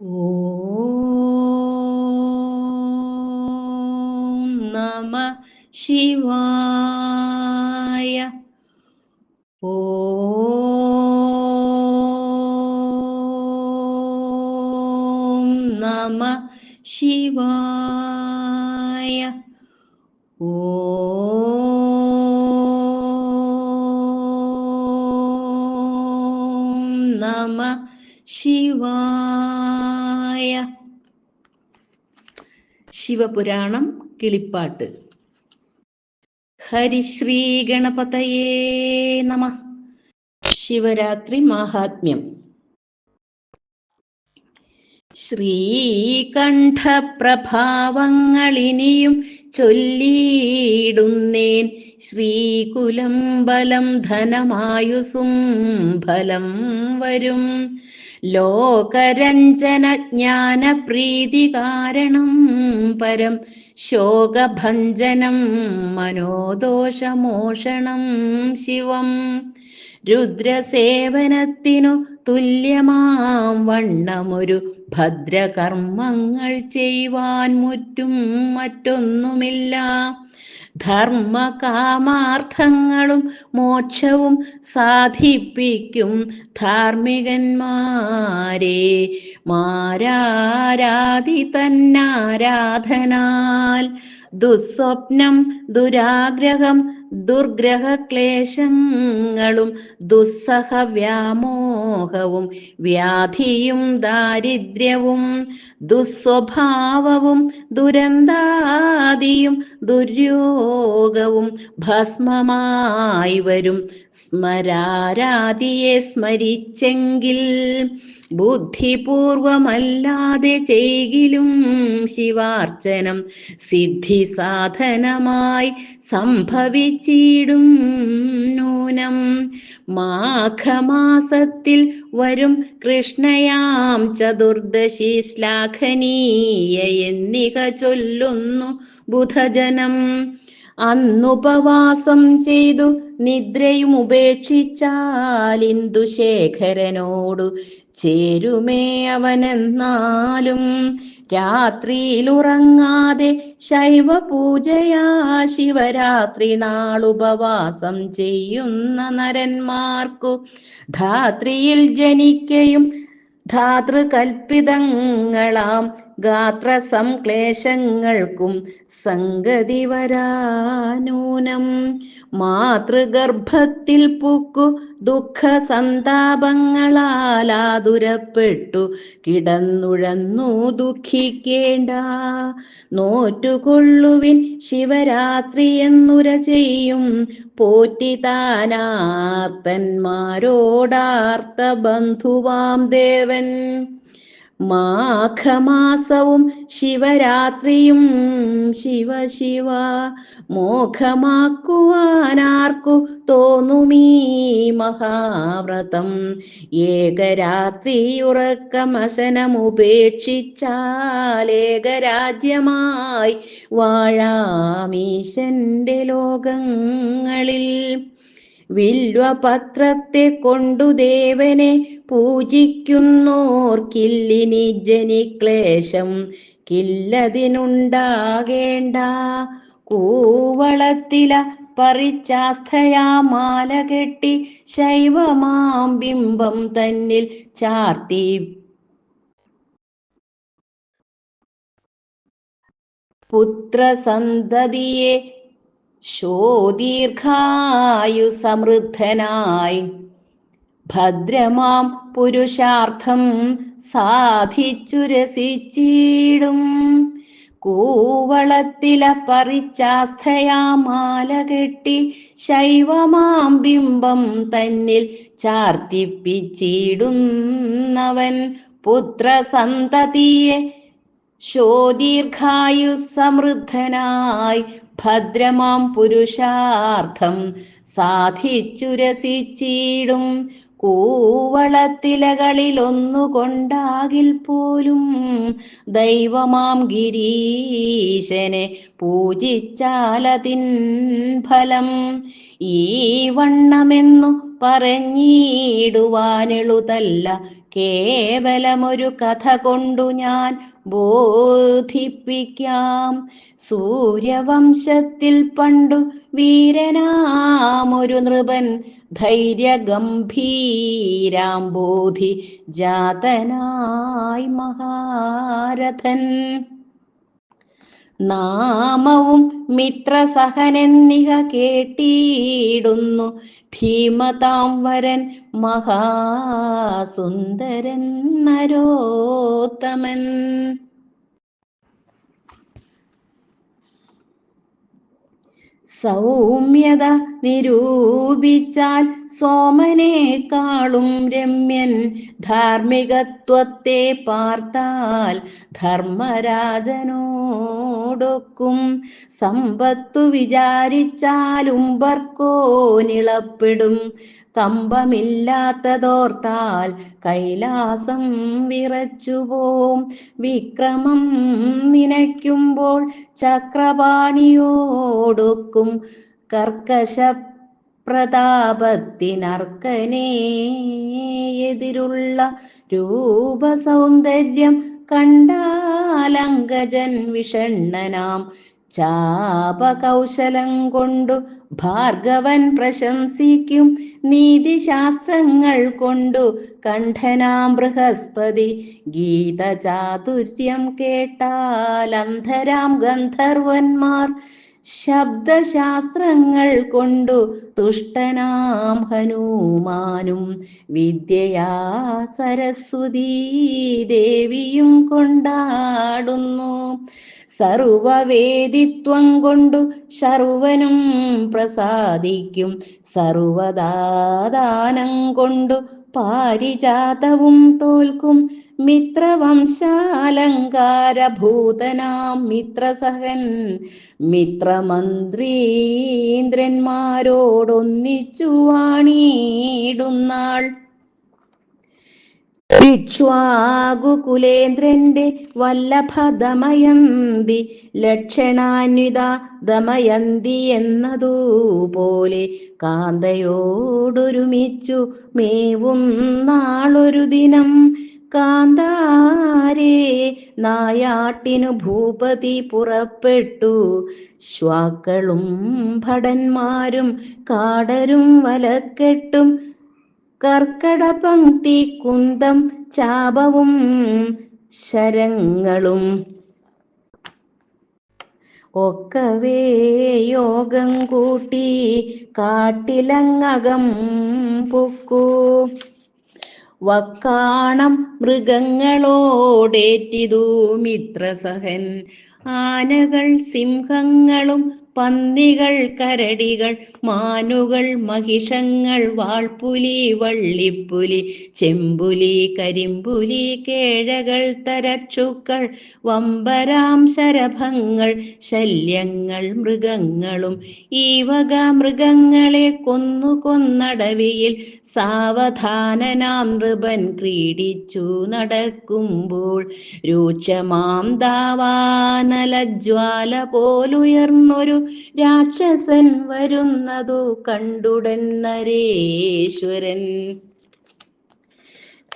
ഓം നമ ശിവായ ശിവപുരാണം കിളിപ്പാട്ട്. ഹരിശ്രീ ഗണപതയേ നമ. ശിവരാത്രി മാഹാത്മ്യം. ശ്രീകണ്ഠപ്രഭാവങ്ങളിനിയും ചൊല്ലിയിടുന്നേൻ ശ്രീകുലം ബലം ധനമായുസും ഫലം വരും. ലോകരഞ്ജന ജ്ഞാനപ്രീതി കാരണം പരം ശോകഭഞ്ജനം മനോദോഷമോഷണം ശിവം. രുദ്രസേവനത്തിനു തുല്യമാം വണ്ണമൊരു ഭദ്രകർമ്മങ്ങൾ ചെയ്യുവാൻ മുറ്റും മറ്റൊന്നുമില്ല. ധർമ്മകാമാർത്ഥങ്ങളും മോക്ഷവും സാധിപ്പിക്കും ധാർമ്മികന്മാരെ. മാരാരാധി തന്നാരാധനാൽ. ദുസ്വപ്നം ദുരാഗ്രഹം ദുർഗ്രഹക്ലേശങ്ങളും ദുസ്സഹ വ്യാമോഹവും വ്യാധിയും ദാരിദ്ര്യവും ദുസ്വഭാവവും ദുരന്താദിയും ദുര്യോഗവും ഭസ്മമായി വരും. സ്മരാരാധിയെ സ്മരിച്ചെങ്കിൽ ബുദ്ധിപൂർവമല്ലാതെ ചെയ്കിലും ശിവാർച്ചനം സിദ്ധി സാധനമായി സംഭവിച്ചിടും നൂനം. മാഘമാസത്തിൽ വരും കൃഷ്ണയാം ചതുർദശി ശ്ലാഘനീയ എന്നിക ചൊല്ലുന്നു ബുധജനം. അന്നുപവാസം ചെയ്തു നിദ്രയും ഉപേക്ഷിച്ചാൽ ഇന്ദുശേഖരനോടു ചേരുമേ അവനെന്നാലും രാത്രിയിലുറങ്ങാതെ ശൈവ പൂജയാ ശിവരാത്രി നാളുപവാസം ചെയ്യുന്ന നരന്മാർക്കു ധാത്രിയിൽ ജനിക്കയും ധാതൃകൽപ്പിതങ്ങളാം ഗാത്ര സംക്ലേശങ്ങൾക്കും സംഗതി വരാനൂനം. മാതൃഗർഭത്തിൽ പൂക്കു ദുഃഖ സന്താപങ്ങളാലാതുരപ്പെട്ടു കിടന്നുഴന്നു ദുഃഖിക്കേണ്ട. നോറ്റുകൊള്ളുവിൻ ശിവരാത്രി എന്നുര ചെയ്യും. പോറ്റി താനാർത്തന്മാരോടാർത്ത ബന്ധുവാം ദേവൻ. മാഘമാസവും ശിവരാത്രിയും ശിവ ശിവ. മോഘമാക്കുവാനാർക്കു തോന്നുമീ മഹാവ്രതം. ഏകരാത്രിയുറക്കമസനമുപേക്ഷിച്ചാലേകരാജ്യമായി വാഴാമീശന്റെ ലോകങ്ങളിൽ. വില്വപത്രത്തെ കൊണ്ടു ദേവനെ പൂജിക്കുന്നോർക്കില്ലിനി ജനിക്ലേശം കില്ലതിനുണ്ടാകേണ്ട. കൂവളത്തില പറിച്ചാസ്ഥയാ മാല കെട്ടി ശൈവമാം ബിംബം തന്നിൽ ചാർത്തി. പുത്രസന്തതിയെ ശോദീർഘായു സമൃദ്ധനായി ഭദ്രമാം പുരുഷാർത്ഥം സാധിച്ചു രസിച്ചിടും. കൂവളത്തില പറിച്ചാസ്ഥയാ മാല കെട്ടി ശൈവമാം ബിംബം തന്നിൽ ചാർത്തിപ്പിച്ചിടുന്നവൻ പുത്രസന്തതിയെ ശോദീർഘായു സമൃദ്ധനായി ഭദ്രമാം പുരുഷാർത്ഥം സാധിച്ചുരസിച്ചീടും. കൂവളത്തിലകളിലൊന്നുകൊണ്ടാകിൽ പോലും ദൈവമാം ഗിരീശനെ പൂജിച്ചാലതിൻ ഫലം ഈ വണ്ണമെന്നു പറഞ്ഞിടുവാനെളുതല്ല കേവലമൊരു കഥ കൊണ്ടു ഞാൻ ബോധിപ്പിക്കാം. സൂര്യവംശത്തിൽ പണ്ടു വീരനാമൊരു നൃപൻ ധൈര്യഗംഭീരാംബോധി ജാതനായി മഹാരഥൻ. നാമവും മിത്രസഹനെന്നിക കേട്ടിടുന്നു. ധീമതാം വരൻ മഹാസുന്ദരൻ നരോത്തമൻ. സൗമ്യത നിരൂപിച്ചാൽ സോമനേക്കാളും രമ്യൻ. ധാർമ്മികത്വത്തെ പാർത്താൽ ധർമ്മരാജനോടൊക്കും. സമ്പത്തു വിചാരിച്ചാലും ബർക്കോ നിളപ്പെടും. കമ്പമില്ലാത്തതോർത്താൽ കൈലാസം വിറച്ചുപോം വിക്രമം നിനയ്ക്കുമ്പോൾ ചക്രപാണിയോടൊക്കും കർക്കശ പ്രതാപത്തിനർക്കനേ എതിരുള്ള രൂപസൗന്ദര്യം കണ്ടാലങ്കജൻ വിഷണ്ണനാം. ചാപകൗശലം കൊണ്ടു ഭാർഗവൻ പ്രശംസിക്കും. നീതിശാസ്ത്രങ്ങൾ കൊണ്ടു കണ്ഠനാം ബൃഹസ്പതി ഗീതചാതുര്യം കേട്ടാൽ അന്ധരാം ഗന്ധർവന്മാർ ശബ്ദശാസ്ത്രങ്ങൾ കൊണ്ടു തുഷ്ടനാം ഹനുമാനും വിദ്യയാ സരസ്വതീ ദേവിയും കൊണ്ടാടുന്നു. സർവവേദിത്വം കൊണ്ടു സർവനും പ്രസാദിക്കും. സർവദാദാനം കൊണ്ടു പാരിജാതവും തോൽക്കും. മിത്രവംശാലങ്കാരഭൂതനാം മിത്രസഹൻ. മിത്രമന്ത്രീന്ദ്രന്മാരോടൊന്നിച്ചു വാണിയിടുന്നാൾ ഇക്ഷ്വാകുകുലേന്ദ്രന്റെ വല്ലഭ ദമയന്തി ലക്ഷണാന്വിത ദമയന്തി എന്നതുപോലെ കാന്തയോടൊരുമിച്ചു മേവും നാളൊരു ദിനം. കാന്താരേ നായാട്ടിനു ഭൂപതി പുറപ്പെട്ടു. ശ്വാക്കളും ഭടന്മാരും കാടരും വലക്കെട്ടും കർക്കടപംക്തി കുന്തം ചാപവും ശരങ്ങളും. ഒക്കവേ യോഗം കൂട്ടി കാട്ടിലങ്ങകം പൊക്കൂ. വക്കാണം മൃഗങ്ങളോടേറ്റിതു മിത്രസഹൻ. ആനകൾ സിംഹങ്ങളും പന്നികൾ കരടികൾ മാനുകൾ മഹിഷങ്ങൾ വാൾപുലി വള്ളിപ്പുലി ചെമ്പുലി കരിമ്പുലി കേഴകൾ തരക്ഷുക്കൾ വമ്പരാം ശരഭങ്ങൾ ശല്യങ്ങൾ മൃഗങ്ങളും. ഈ വക മൃഗങ്ങളെ കൊന്നു കൊന്നടവിയിൽ സാവധാനനാം നൃപൻ ക്രീഡിച്ചു നടക്കുമ്പോൾ രൂക്ഷമാം ദാവാനലജ്വാല പോലുയർന്നൊരു രാക്ഷസൻ വരുന്നതു കണ്ടുടൻ നരേശ്വരൻ.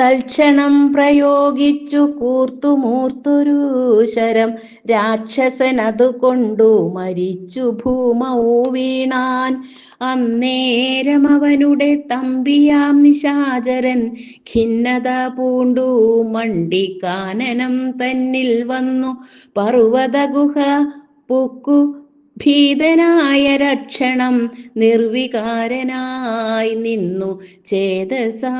തൽക്ഷണം പ്രയോഗിച്ചു കൂർത്തുമൂർത്തൊരു ശരം. രാക്ഷസൻ അതുകൊണ്ടു മരിച്ചു ഭൂമൗ വീണാൻ. അന്നേരം അവനുടെ തമ്പിയാം നിശാചരൻ. ഖിന്നത പൂണ്ടു മണ്ടിക്കാനനം തന്നിൽ വന്നു. പർവത ഗുഹ പുക്കു ഭീതനായ രക്ഷണം നിർവികാരനായി നിന്നു. ചേതസാ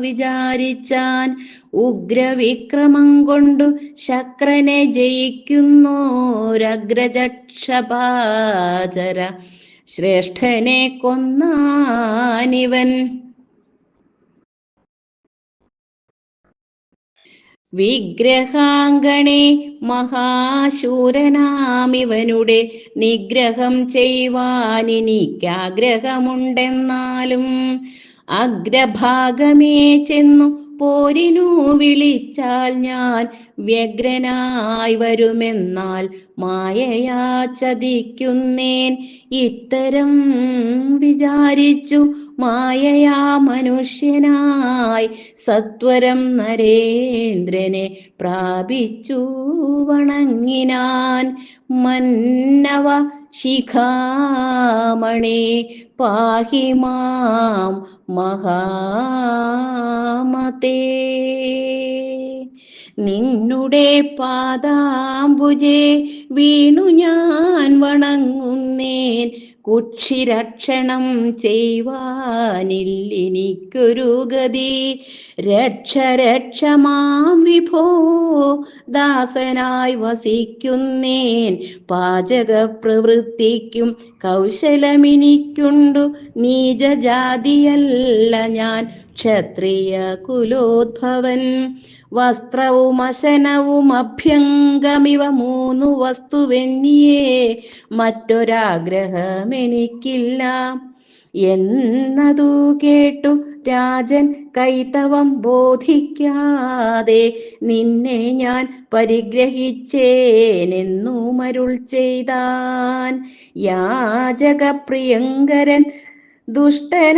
വിചാരിച്ചാൻ ഉഗ്രവിക്രമം കൊണ്ടു ശക്രനെ ജയിക്കുന്നോരഗ്രജക്ഷപാചര ശ്രേഷ്ഠനെ കൊന്നാനിവൻ. വിഗ്രഹാങ്കണേ മഹാശൂരനാമിവനുടെ നിഗ്രഹം ചെയ്വാനിനിക്കാഗ്രഹമുണ്ടെന്നാലും അഗ്രഭാഗമേ ചെന്നു പോരിനു വിളിച്ചാൽ ഞാൻ വ്യഗ്രനായി വരുമെന്നാൽ മായയാ ചതിക്കുന്നേൻ. ഇത്തരം വിചാരിച്ചു മായയാ മനുഷ്യനായി സത്വരം നരേന്ദ്രനെ പ്രാപിച്ചു വണങ്ങിനാൻ മന്നവ ശിഖാമണി പാഹിമാം മഹാമതേ. നിന്നുടെ പാദാംബുജേ വീണു ഞാൻ വണങ്ങുന്നേൻ കുക്ഷിരക്ഷണം ചെയ്യുവാനില്ലെനിക്കൊരു ഗതി. രക്ഷ രക്ഷ മാം വിഭോ ദാസനായി വസിക്കുന്നേൻ പാചക പ്രവൃത്തിക്കും കൗശലമിനിക്കുണ്ടു. നീചജാതിയല്ല ഞാൻ ക്ഷത്രിയ കുലോദ്ഭവൻ. വസ്ത്രവും അശനവും അഭ്യംഗമിവ മൂന്നു വസ്തുവെന്നിയേ മറ്റൊരാഗ്രഹമെനിക്കില്ല. എന്നതു കേട്ടു രാജൻ കൈതവം ബോധിക്കാതെ നിന്നെ ഞാൻ പരിഗ്രഹിച്ചേനെന്നു മരുൾ ചെയ്താൻ. യാചക പ്രിയങ്കരൻ ദുഷ്ടനാമരക്കനെ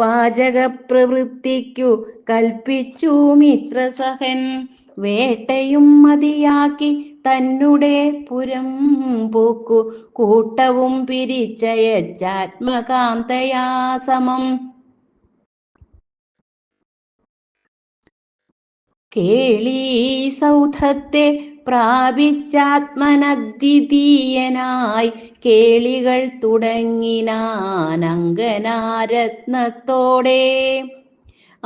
പാചക പ്രവൃത്തിക്കു കൽപ്പിച്ചു മിത്രസഹൻ. വേട്ടയും മതിയാക്കി തന്നുടെ പുരം പൂക്കു കൂട്ടവും പിരിച്ചയച്ചാത്മകാന്തയാ സമം കേളി സൗധത്തെ പ്രാപിച്ചാത്മനദ്വിതീയനായി കേളികൾ തുടങ്ങിനാനങ്കനാരത്നത്തോടെ.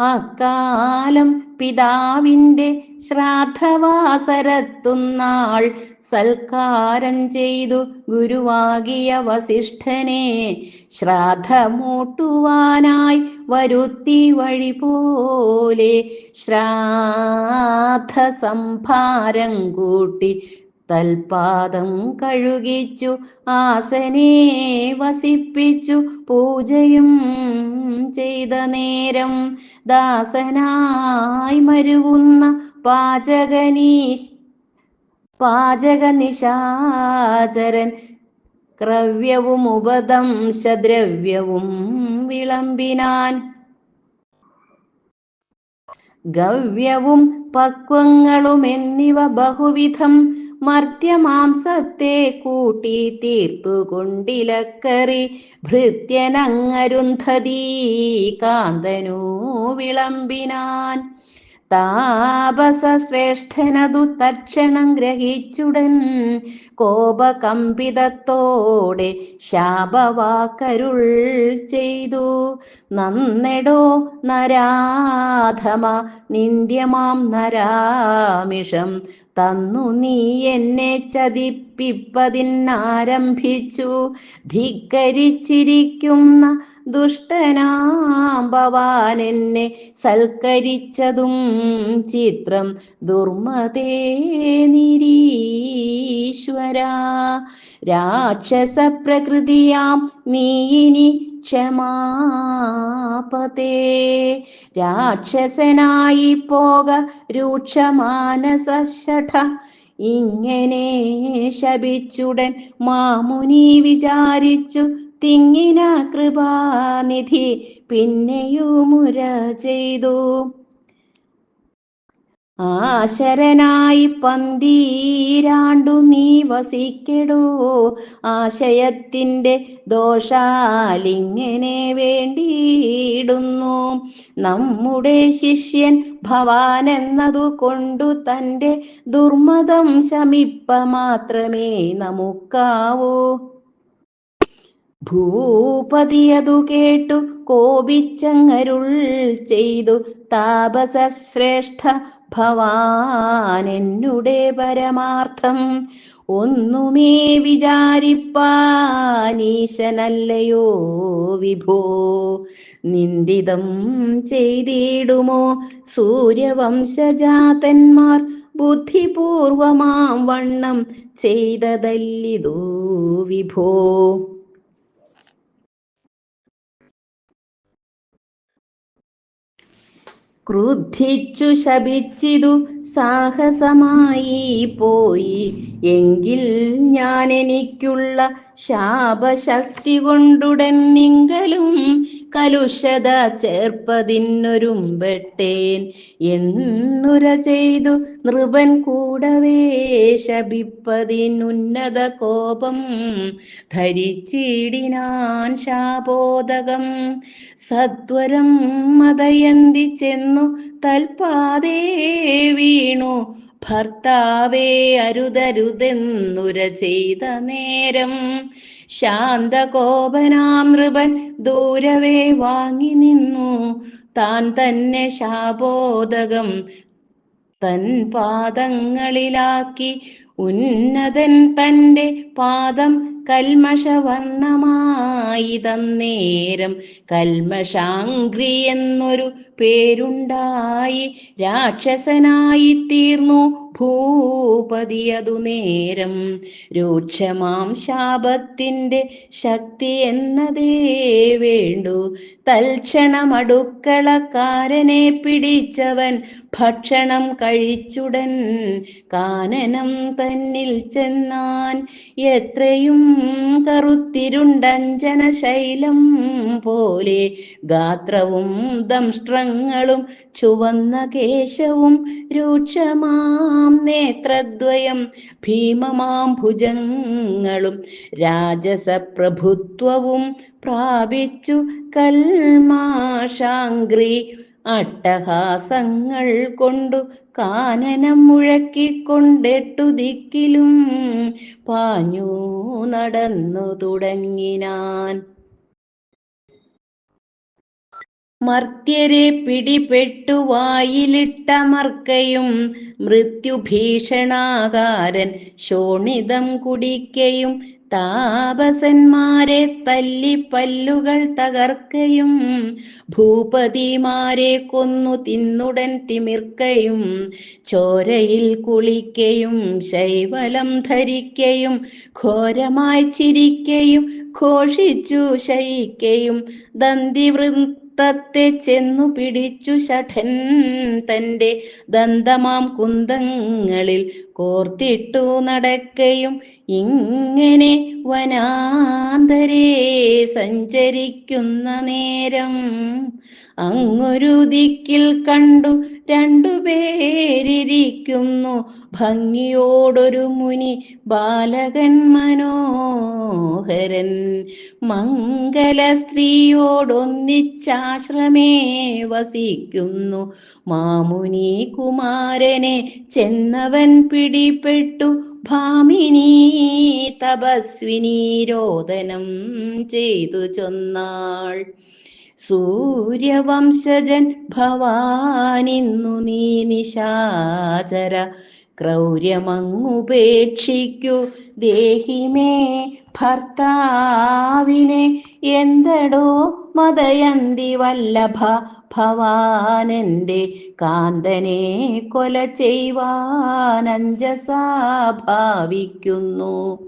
അക്കാലം പിതാവിന്റെ ശ്രാദ്ധവാസരത്തുന്നാൾ സൽക്കാരം ചെയ്തു ഗുരുവാകിയ വസിഷ്ഠനെ. ശ്രാദ്ധമൂട്ടുവാനായി വരുത്തി വഴി പോലെ ശ്രാദ്ധ സംഭാരം കൂട്ടി തൽപാദം കഴുകിച്ചു ആസനെ വസിപ്പിച്ചു പൂജയും ചെയ്ത നേരം ദാസനായി മരുവുന്ന പാചകനീ പാചകനിശാചരൻ. ക്രവ്യവും ഉപദംശദ്രവ്യവും വിളമ്പിനാൻ. ഗവ്യവും പക്വങ്ങളും എന്നിവ ബഹുവിധം മർത്യമാംസത്തെ കൂട്ടി തീർത്തുകൊണ്ടിലക്കറി ഭൃത്യനങ്ങരുന്ധതീ കാന്തനു വിളമ്പിനാൻ. താപസശ്രേഷ്ഠനതു തക്ഷണം ഗ്രഹിച്ചുടൻ കോപകമ്പിതത്തോടെ ശാപവാക്കരുൾ ചെയ്തു. നന്നെടോ നരാധമ നിന്ദ്യമാം നരാമിഷം തന്നു നീ എന്നെ ചതിപ്പിപ്പതിനാരംഭിച്ചു ധിക്കരിച്ചിരിക്കുന്ന ദുഷ്ടനാം എന്നെ സൽക്കരിച്ചതും ചിത്രം ദുർമതേ നിരീശ്വര. രാക്ഷസ പ്രകൃതിയാം നീ ഇനി ക്ഷമാപതേ രാക്ഷസനായി പോക രൂക്ഷമാനസ ശഠ ഇങ്ങനെ ശപിച്ചുടൻ മാമുനി വിചാരിച്ചു തിങ്ങിന കൃപാനിധി. പിന്നെയുമുര ചെയ്തു. ആശരനായി പന്തീരാണ്ടു നീ വസിക്കടൂ. ആശയത്തിന്റെ ദോഷാലിങ്ങനെ വേണ്ടിയിടുന്നു. നമ്മുടെ ശിഷ്യൻ ഭവാൻ എന്നതു കൊണ്ടു തന്റെ ദുർമതം ശമിപ്പ മാത്രമേ നമുക്കാവൂ. ഭൂപതിയതു കേട്ടു കോപിച്ചങ്ങരുൾ ചെയ്തു. താപസശ്രേഷ്ഠ ഭവാൻ എന്നുടെ പരമാർത്ഥം ഒന്നുമേ വിചാരിപ്പാനീശനല്ലയോ വിഭോ? നിന്ദിതം ചെയ്തിടുമോ സൂര്യവംശജാതന്മാർ? ബുദ്ധിപൂർവമാം വണ്ണം ചെയ്തതല്ലിതോ വിഭോ? ക്രുദ്ധിച്ചു ശപിച്ചിതു സാഹസമായി പോയി. എങ്കിൽ ഞാൻ എനിക്കുള്ള ശാപശക്തി കൊണ്ടുടൻ നിങ്ങളും കലുഷത ചേർപ്പതിന്നൊരുമ്പെട്ടേൻ. എന്നുര ചെയ്തു നൃപൻ കൂടവേ ശപിപ്പതിനുന്നത കോപം. ധരിച്ചിടിനാൻ ശാപോദകം സത്വരം മതയന്തി ചെന്നു തൽപാതേ വീണു. ഭർത്താവേ അരുതരുതെന്നുര ചെയ്ത നേരം ശാന്തകോപനാം നൃപൻ ദൂരവേ വാങ്ങി നിന്നു. താൻ തന്നെ ശാബോധകം തൻ പാദങ്ങളിലാക്കി ഉന്നതൻ തന്റെ പാദം കൽമഷവർണമായി തന്നേരം കൽമശാംഗ്രി എന്നൊരു പേരുണ്ടായി രാക്ഷസനായി തീർന്നു. ഭൂപതിയതു നേരം രൂക്ഷമാം ശാപത്തിന്റെ ശക്തി എന്നതേ വേണ്ടു. തൽക്ഷണമടുക്കളക്കാരനെ പിടിച്ചവൻ ഭക്ഷണം കഴിച്ചുടൻ കാനനം തന്നിൽ ചെന്നാൻ. എത്രയും കറുത്തിരുണ്ടഞ്ജന ശൈലം പോലെ ഗാത്രവും ദംഷ്ട്രങ്ങളും ചുവന്ന കേശവും രൂക്ഷമാം നേത്രദ്വയം ഭീമമാം ഭുജങ്ങളും രാജസപ്രഭുത്വവും പ്രാപിച്ചു കൽമാശാംഗ്രി അട്ടഹാസങ്ങൾ കൊണ്ടു കാനനം മുഴക്കിക്കൊണ്ടെട്ടു ദിക്കിലും പാഞ്ഞു നടന്നു തുടങ്ങിനാൻ മർത്യരെ പിടിപെട്ടു വായിലിട്ട മർക്കയും മൃത്യുഭീഷണാകാരൻ ശോണിതം കുടിക്കയും താപസന്മാരെ തല്ലി പല്ലുകൾ തകർക്കയും ഭൂപതിമാരെ കൊന്നു തിന്നുടൻ തിമിർക്കയും ചോരയിൽ കുളിക്കയും ശൈവലം ധരിക്കയും ഘോരമായി ചിരിക്കയും ഘോഷിച്ചു ശയിക്കയും ദന്തിവൃത്തത്തെ ചെന്നു പിടിച്ചു ഷഠൻ തന്റെ ദന്തമാം കുന്തങ്ങളിൽ കോർത്തിട്ടു നടക്കയും ഇങ്ങനെ വനാന്തരേ സഞ്ചരിക്കുന്ന നേരം അങ്ങൊരു ദിക്കിൽ കണ്ടു രണ്ടുപേരിയ്ക്കുന്നു ഭംഗിയോടൊരു മുനി ബാലകൻ മനോഹരൻ മംഗല സ്ത്രീയോടൊന്നിച്ചാശ്രമേ വസിക്കുന്നു. മാമുനി കുമാരനെ ചെന്നവൻ പിടിപ്പെട്ടു ഭാമിനി തപസ്വിനി രോദനം ചെയ്തു ചൊന്നാൾ. സൂര്യവംശജൻ ഭവാനിന്നു നീ നിശാചര. ക്രൗര്യമങ്ങുപേക്ഷിക്കു. ദേഹിമേ ഭർത്താവിനെ എന്തടോ മതയന്തി വല്ലഭ ഭവാനന്റെ കാന്തനെ കൊല ഭാവിക്കുന്നു.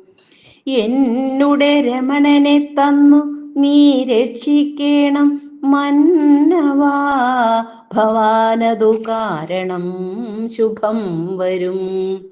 എന്നുടെ രമണനെ തന്നു നീ രക്ഷിക്കേണം മന്നവാ. ഭവാനതു കാരണം ശുഭം വരും.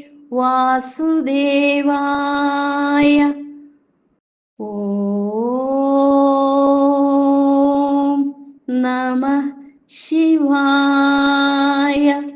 വാസുദേവായ. ഓം നമ ശിവായ.